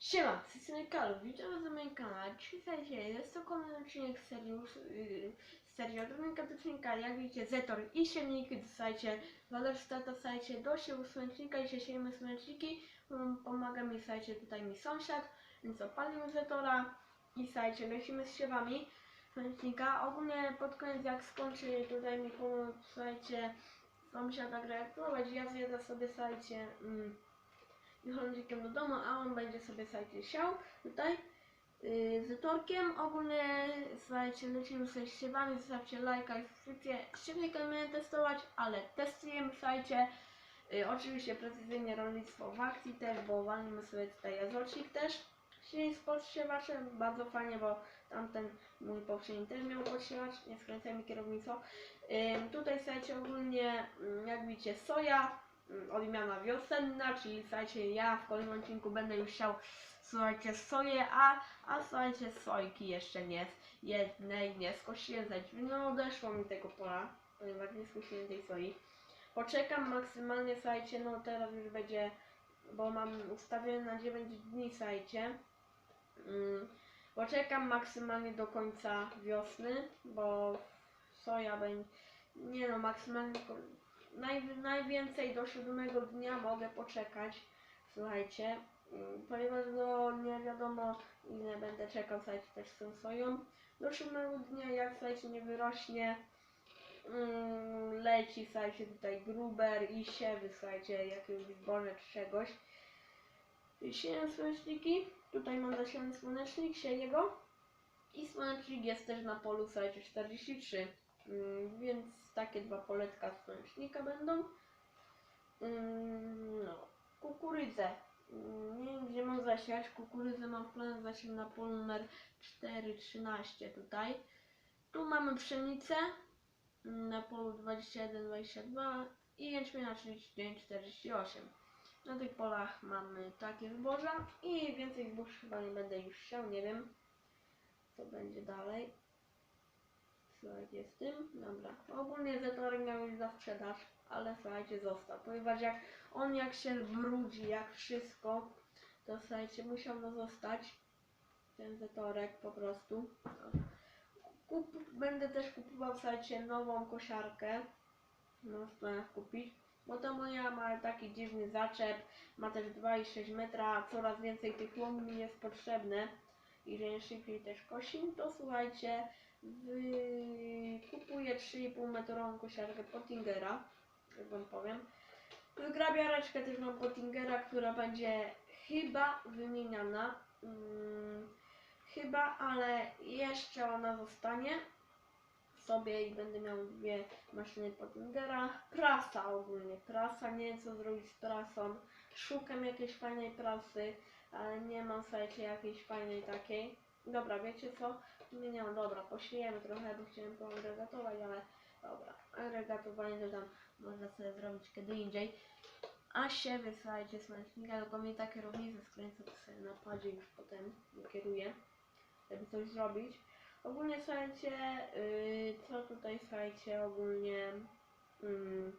Siema, z tej strony Kalu, witam was na moim kanale. Słuchajcie, jest to kolejny odcinek serii, yy, serii odrobinka odcinka. Jak widzicie, Zetor i siemniki dostajcie, Walerstata dostajcie do siewu słonecznika się siejemy słoneczniki. Pomaga mi, słuchajcie, tutaj mi sąsiad, więc opalimy Zetora i słuchajcie, lecimy z siewami słonecznika. Ogólnie pod koniec jak skończy tutaj mi pomóc, słuchajcie, sąsiada reaktować, ja zjadę sobie, słuchajcie, mm, i chłodnikiem do domu, a on będzie sobie słuchajcie siał tutaj yy, z torkiem. Ogólnie słuchajcie, lecimy sobie z siewami, zostawcie lajka i subskrypcję. Siewnika miałem testować, ale testujemy słuchajcie. Yy, oczywiście precyzyjnie rolnictwo w akcji też, bo walimy sobie tutaj jazorcik też. Silnik z podsiewaczem, bardzo fajnie, bo tamten mój poprzedni też miał podsiewacz, nie skręcaj mi kierownicą. Yy, tutaj słuchajcie ogólnie, mm, jak widzicie, soja, odmiana wiosenna, czyli słuchajcie, ja w kolejnym odcinku będę już chciał, słuchajcie, soję, a, a słuchajcie, sojki jeszcze nie, jednej nie skosiłem, no odeszło mi tego pola, ponieważ nie skosiłem tej soi. Poczekam maksymalnie, słuchajcie, no teraz już będzie, bo mam ustawione na 9 dni, słuchajcie. Mm, poczekam maksymalnie do końca wiosny, bo soja będzie, nie no, maksymalnie naj, najwięcej do siódmego dnia mogę poczekać. Słuchajcie, mm, ponieważ no nie wiadomo ile będę czekał, słuchajcie, też z soją. Do siódmego dnia, jak słuchajcie, nie wyrośnie, mm, leci, słuchajcie, tutaj gruber i siewy, słuchajcie, jakiegoś zboże czy czegoś. Sieję słoneczniki, tutaj mam zasiany słonecznik, sieję go. I słonecznik jest też na polu, słuchajcie, 43. Mm, więc takie dwa poletka słonecznika będą. Mm, no, kukurydzę. Mm, nie wiem gdzie mam zasiać. Kukurydzę mam w planie zasiać na polu numer 413 tutaj. Tu mamy pszenicę na polu 21-22 i jęczmienia 39-48. Na tych polach mamy takie zboża i więcej zbóż chyba nie będę już siał, nie wiem co będzie dalej. Słuchajcie, z tym, dobra. Ogólnie miał już za sprzedaż, ale słuchajcie, został. Ponieważ jak on jak się brudzi, jak wszystko, to słuchajcie, musiał no zostać. Ten Zetorek po prostu. Kup, będę też kupował, słuchajcie, nową kosiarkę. No, w kupić. Bo to moja ma taki dziwny zaczep, ma też 2,6 metra, coraz więcej tych łom mi jest potrzebne i że szybciej też kosi, to słuchajcie, wy... kupuję 3,5 metrową kosiarkę Pottingera, jak wam powiem. Wygrabiareczkę też mam Pottingera, która będzie chyba wymieniana. Mm, chyba, ale jeszcze ona zostanie sobie i będę miał dwie maszyny Pottingera. Prasa ogólnie, prasa, nie wiem co zrobić z prasą. Szukam jakiejś fajnej prasy, ale nie mam słuchajcie jakiejś fajnej takiej. Dobra, wiecie co? Nie, nie, dobra, posiejemy trochę, bo chciałem poagregatować, ale dobra, agregatowanie to tam można sobie zrobić kiedy indziej. A siewy, słuchajcie, słonecznika, tylko mi ta kierownica skręca, to sobie na padzie już potem kieruję, żeby coś zrobić. Ogólnie, słuchajcie, yy, co tutaj, słuchajcie, ogólnie mm,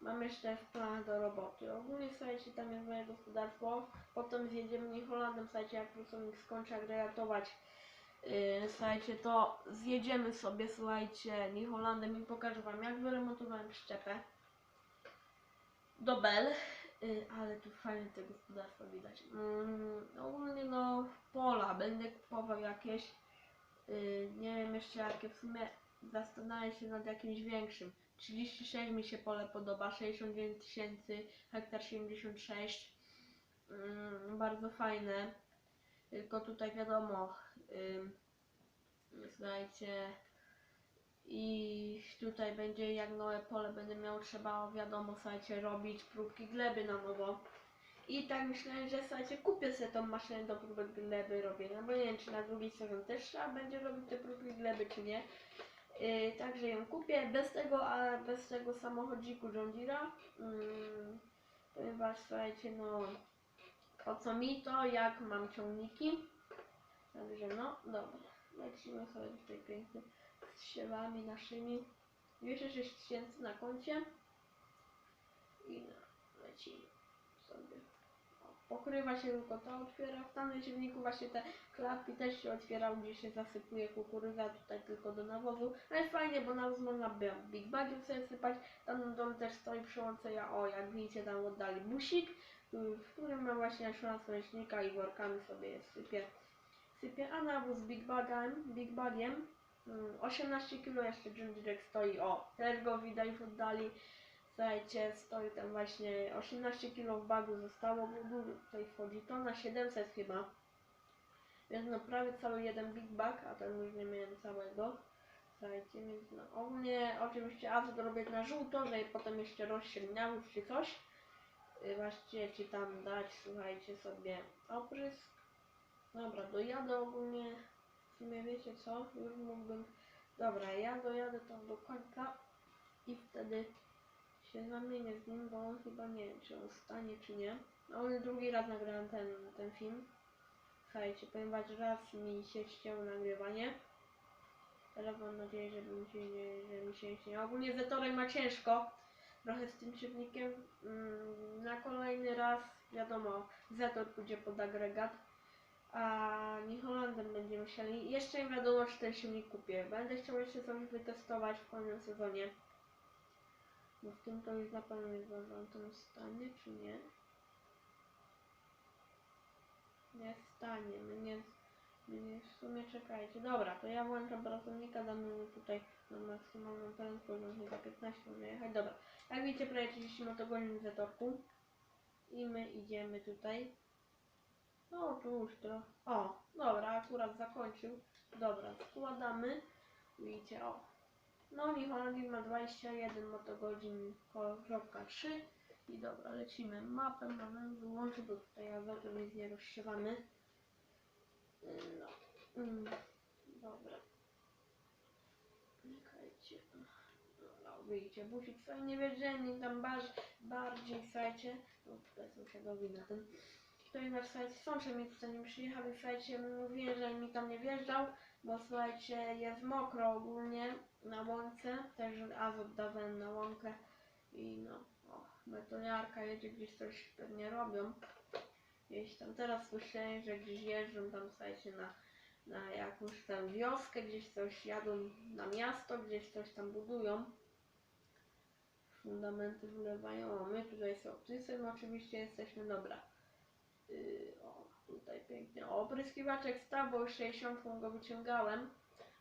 mam jeszcze w planach do roboty. Ogólnie, słuchajcie, tam jest moje gospodarstwo, potem zjedziemy New Hollandem, słuchajcie, jak pracownik skończy agregatować, yy, słuchajcie, to zjedziemy sobie, słuchajcie, New Hollandem i pokażę wam, jak wyremontowałem przyczepę do Bell. Yy, ale tu fajnie te gospodarstwo widać. Mm, ogólnie no pola będę kupował jakieś. Yy, nie wiem jeszcze jakie w sumie zastanawiam się nad jakimś większym. 36 mi się pole podoba, 69 tysięcy, hektar 76. Mm, bardzo fajne. Tylko tutaj wiadomo, yy, słuchajcie, i tutaj będzie jak nowe pole będę miał trzeba wiadomo słuchajcie robić próbki gleby na nowo i tak myślałem, że słuchajcie kupię sobie tą maszynę do próbek gleby robienia, bo nie wiem czy na drugi sezon też trzeba będzie robić te próbki gleby czy nie yy, także ją kupię bez tego, a bez tego samochodziku John Deere'a yy, ponieważ słuchajcie no po co mi to jak mam ciągniki także no dobra lecimy sobie tutaj pięknie z siewami naszymi. 206 tysięcy na koncie. I no, lecimy. O. pokrywa się tylko to otwiera. W tamtym silniku właśnie te klapki też się otwierały, gdzie się zasypuje kukurydza, tutaj tylko do nawozu. Ale fajnie, bo nawóz można by w Big Bagie sobie sypać. Tam na też stoi ja o, jak widzicie tam oddali busik, w którym ma właśnie szans leśnika i workami sobie je sypie. Sypie, a nawóz Big Bagiem, Big Bagiem mm, 18 kg jeszcze Jindrek stoi, o, też go widać już oddali. Słuchajcie, stoi tam właśnie 18 kg w bagu zostało, bo tutaj wchodzi, to na 700 chyba. Więc no prawie cały jeden Big Bag, a ten już nie miałem całego. Słuchajcie, więc no ogólnie oczywiście azot robię na żółto, żeby potem jeszcze rozsięgniały czy coś. Yy, Właściwie ci tam dać, słuchajcie sobie oprysk. Dobra, dojadę ogólnie, w sumie wiecie co, już mógłbym, dobra, ja dojadę tam do końca i wtedy się zamienię z nim, bo on chyba nie wiem, czy on stanie, czy nie. No, ale drugi raz nagrałem ten, ten film. Słuchajcie, że raz mi się ścięło nagrywanie. Teraz mam nadzieję, że mi się nie, że mi się nie. Ogólnie Zetorek ma ciężko. Trochę z tym silnikiem. Mm, na kolejny raz, wiadomo, Zetor pójdzie pod agregat. A New Hollandem będziemy musieli. Jeszcze nie wiadomo, czy ten silnik kupię. Będę chciał jeszcze coś wytestować w kolejnym sezonie. Bo w tym to już na pewno jest w tym stanie, czy nie? Nie stanie, my nie, my nie w sumie czekajcie. Dobra, to ja włączam pracownika, damy mu tutaj na maksymalną prędkość, on chyba 15 może jechać. Dobra, jak widzicie, prawie 30 motogodzin w zatorku. I my idziemy tutaj. No, tu już to. O, dobra, akurat zakończył. Dobra, składamy. Widzicie, o, no, Holland ma 21 motogodzin, kropka 3. I dobra, lecimy. Mapę mamy wyłączyć, bo tutaj azotem jest nie rozsiewany. No, mm, dobra. Czekajcie. No, wyjdzie, busik sobie nie wierzyli, tam bar bardziej, słuchajcie. No, tutaj sąsiadowi na tym. Sąsiad mi tutaj nie przyjechał i słuchajcie, mówiłem, że mi tam nie wjeżdżał, bo słuchajcie, jest mokro ogólnie na łące, też azot dawałem na łąkę i no, o, betoniarka jedzie gdzieś coś pewnie robią. Gdzieś tam teraz słyszałem, że gdzieś jeżdżą tam słuchajcie na, na jakąś tam wioskę, gdzieś coś jadą na miasto, gdzieś coś tam budują. Fundamenty wlewają, a my tutaj z optysem oczywiście jesteśmy, dobra. Yy, o, tutaj pięknie. O, opryskiwaczek stał, bo już 60 go wyciągałem.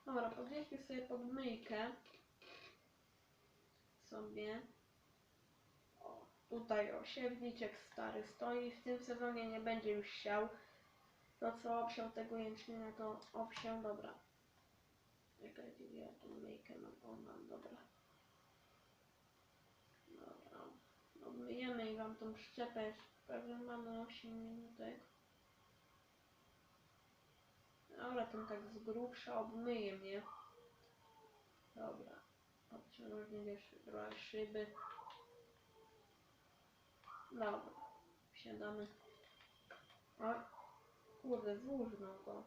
Dobra, podnieśmy sobie pod myjkę. Sobie. O, tutaj o, siewniczek stary stoi. W tym sezonie nie będzie już siał. To co obsiał tego jęczmienia, to obsiał, dobra. Czekajcie, ja tą myjkę mam? O, mam, dobra. Dobra. Obmyjemy i wam tą przyczepę Pewnie mamy 8 minutek. Dobra, ten tak z grubsza obmyje mnie. Dobra. Trochę szyby. Dobra. Wsiadamy. O, kurde, złużną go.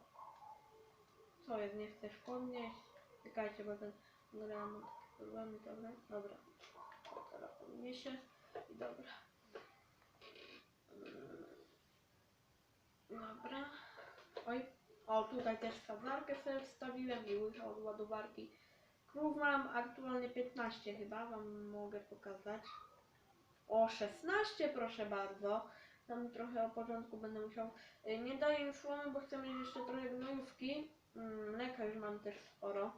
Co jest, nie chcesz podnieść? Czekajcie, bo ten gram ma takie problemy, dobra? Dobra. Teraz podniesie i dobra. Dobra. Oj. O, tutaj też sadzarkę sobie wstawiłem i łyżę od ładowarki. Krów mam aktualnie 15 chyba, wam mogę pokazać. O, 16 proszę bardzo. Tam trochę o porządku będę musiał. Y, Nie daję już słomy, bo chcę mieć jeszcze trochę gnojówki. Mm, Mleka już mam też sporo.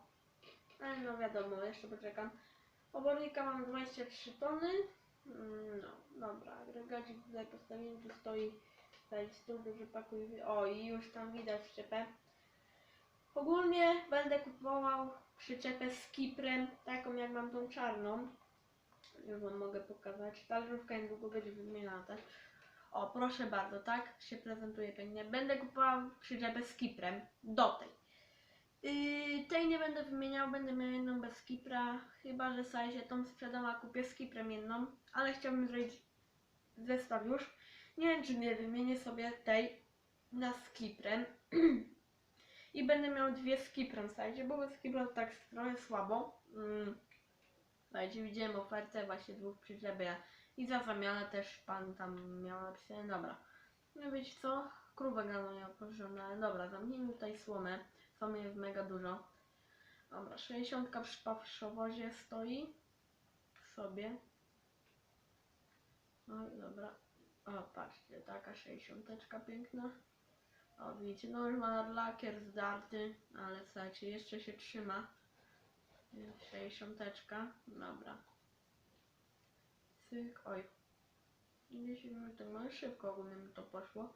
Ale no wiadomo, jeszcze poczekam. Obornika mam 23 tony. Mm, No, dobra, agregacik tutaj postawiłem, tu stoi tutaj stół duży pakuj. O, i już tam widać przyczepę. Ogólnie będę kupował przyczepę z kiprem, taką jak mam tą czarną. Już wam mogę pokazać. Talerzówka niedługo będzie wymieniana też. O, proszę bardzo, tak się prezentuje pięknie. Będę kupował przyczepę z kiprem do tej. Yy, tej nie będę wymieniał, będę miał jedną bez skipra, chyba że sobie się tą sprzedam, a kupię z kiprem jedną, ale chciałbym zrobić zestaw już. Nie wiem, czy nie wymienię sobie tej na skiprem i będę miał dwie z kiprem, słuchajcie, bo bez skipra to tak trochę słabo. Mm. Słuchajcie, widziałem ofertę właśnie dwóch przyczepy i za zamianę też pan tam miał napisane, dobra. No wiecie co? Krówę gano nie oporzona, ale dobra, zamknijmy tutaj słomę. Słomy jest mega dużo. Dobra, 60 przy paszowozie stoi sobie. No i dobra. O, patrzcie, taka 60 piękna. O, widzicie, no już ma lakier zdarty, ale słuchajcie, jeszcze się trzyma. 60. Dobra. Cyk, oj. 10 minut, no i szybko ogólnie mi to poszło.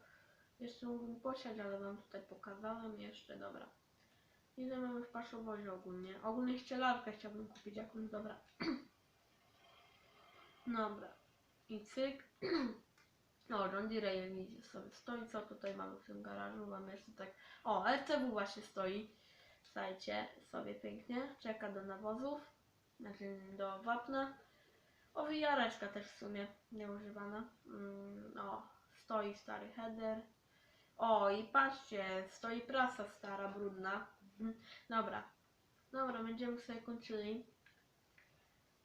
Jeszcze mógłbym posiać, ale wam tutaj pokazałem jeszcze, dobra. Ile mamy w paszowozie ogólnie? Ogólnie ścielarkę chciałbym kupić jakąś, dobra. dobra. I cyk. O, John Deere sobie stoi, co tutaj mamy w tym garażu, mamy jeszcze tak... O, RCW właśnie stoi. Słuchajcie, sobie pięknie, czeka do nawozów, znaczy do wapna. Owijareczka też w sumie nieużywana. Mm, o, stoi stary header. O, i patrzcie, stoi prasa stara, brudna. Mhm. Dobra, dobra, będziemy sobie kończyli.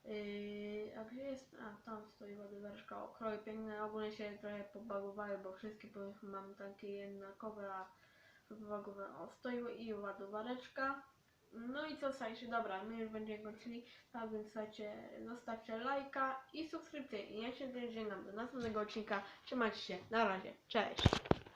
Yy, a gdzie jest? A, tam stoi ładowareczka. O, kroje piękne. Ogólnie się trochę pobagowały, bo wszystkie mam takie jednakowe, a. O, stoi i ładowareczka. No i co, słuchajcie, dobra, my już będziemy kończyli, tak więc słuchajcie, zostawcie lajka i subskrypcję i ja się żegnam do następnego odcinka. Trzymajcie się, na razie, cześć!